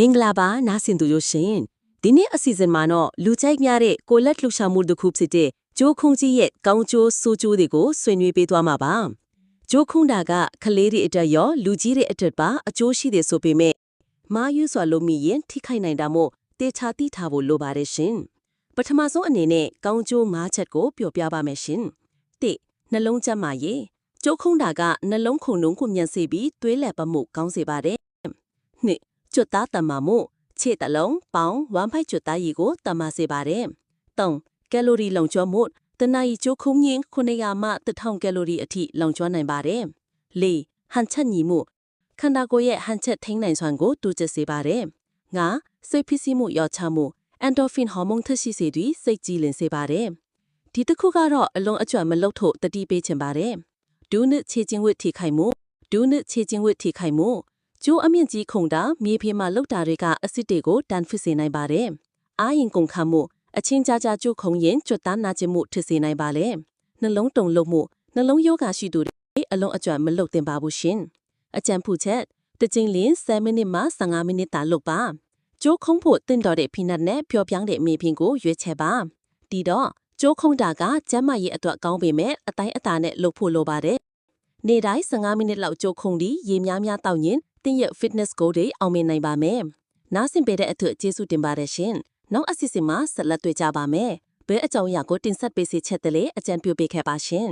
မင်္ဂလာပါနားဆင်သူတို့ရှင်ဒီနေ့အစီအစဉ်မှာတော့လူကြိုက်များတဲ့ကိုလက်လှူရှာမှုတစ်ခုဖြစ်တဲ့ဂျိုးခုံကြီးရဲ့ကောင်းကျိုးဆိုးကျိုးတွေကိုဆွေးနွေးပေးသွားမှာပါဂျိုးခုံတာကကလေးတွေအတွက်ရောလူကြီးတွေအတွက်ပါအကျိုးရှိတယ်ဆိုပေမဲ့မာယူစွာလို့မိရင်ထိခိုက်နိုင်တာမို့တေချာတိထားဖို့လိုပါတယ်ရှင်ပထမဆုံးအနေနဲ့ကောင်းကျိုး၅ချက်ကိုပြောပြပါမယ်ရှင်၁နှလုံးကျန်းမာရေးကျိုးခုံတာကနှလုံးခုန်နှုံးကိုမြန်စေပြီးသွေးလည်ပတ်မှုကောင်းစေပါတယ်နှစ် ကျွတ်သားတမ္မာမှုခြေတလုံးပေါင်းဝမ်ဖိုက်ကျွတ်သားရည်ကိုတမ္မာစေပါတယ်၃ကယ်လိုရီလုံကျွမ်းမှုတနအီကျိုးခုံငင်း900မှ1000ကယ်လိုရီအထိလုံကျွမ်းနိုင်ပါတယ်၄ဟန်ချက်ညီမှုခန္ဓာကိုယ်ရဲ့ဟန်ချက်ထိန်းနိုင်စွမ်းကိုတိုးတက်စေပါတယ်၅စိတ်ဖိစီးမှုရောချမှုအန်ဒိုဖင်ဟော်မုန်းထွက်ရှိစေပြီးစိတ်ကြည်လင်စေပါတယ်ဒီတစ်ခုကတော့အလွန်အကျွမ်းမလုတ်ဖို့တတိပေးချင်ပါတယ်ဒူးနစ်ခြေချင်းဝတ်ထိခိုက်မှုဒူးနစ်ခြေချင်းဝတ်ထိခိုက်မှု ကျိုးအမြင့်ကြီးခုန်တာမြေဖေးမှာလောက်တာတွေကအစစ်တွေကိုတန်ဖစ်စေနိုင်ပါတယ်အာရင်ကုန်ခတ်မှုအချင်းကြကြကျိုးခုံရင်ကြွတ်သားနာကျင်မှုထစ်စေနိုင်ပါလေနှလုံးတုန်လှုပ်မှုနှလုံးယောဂရှိသူတွေအလုံးအကျွမ်းမလုတ်သင့်ပါဘူးရှင်အကြံဖူချက်တစ်ချိန်လင်း7မိနစ်မှ15မိနစ်တာလုပ်ပါကျိုးခုံးဖို့တင့်တော်တဲ့ဖိနတ်နဲ့ပျော်ပြောင်းတဲ့မေဖင်ကိုရွေးချယ်ပါဒီတော့ကျိုးခုံးတာကကျမ်းမာရေးအတွက်ကောင်းပေမဲ့အတိုင်းအတာနဲ့လုပ်ဖို့လိုပါတယ်နေ့တိုင်း15မိနစ်လောက်ကျိုးခုံဒီရေများများတောက်ရင်တ င်းရဲ့ fitness goal တွေအောင်မြင်နိုင်ပါမယ်နားဆင်ပေးတဲ့အထက်ကျေးဇူးတင်ပါတယ်ရှင်နောက်အစီအစဉ်မှာဆက်လက်တွေ့ကြပါမယ်ဘယ်အကြောင်းအရာကိုတင်ဆက်ပေးစေချက်တလဲအကြံပြုပေးခဲ့ပါရှင်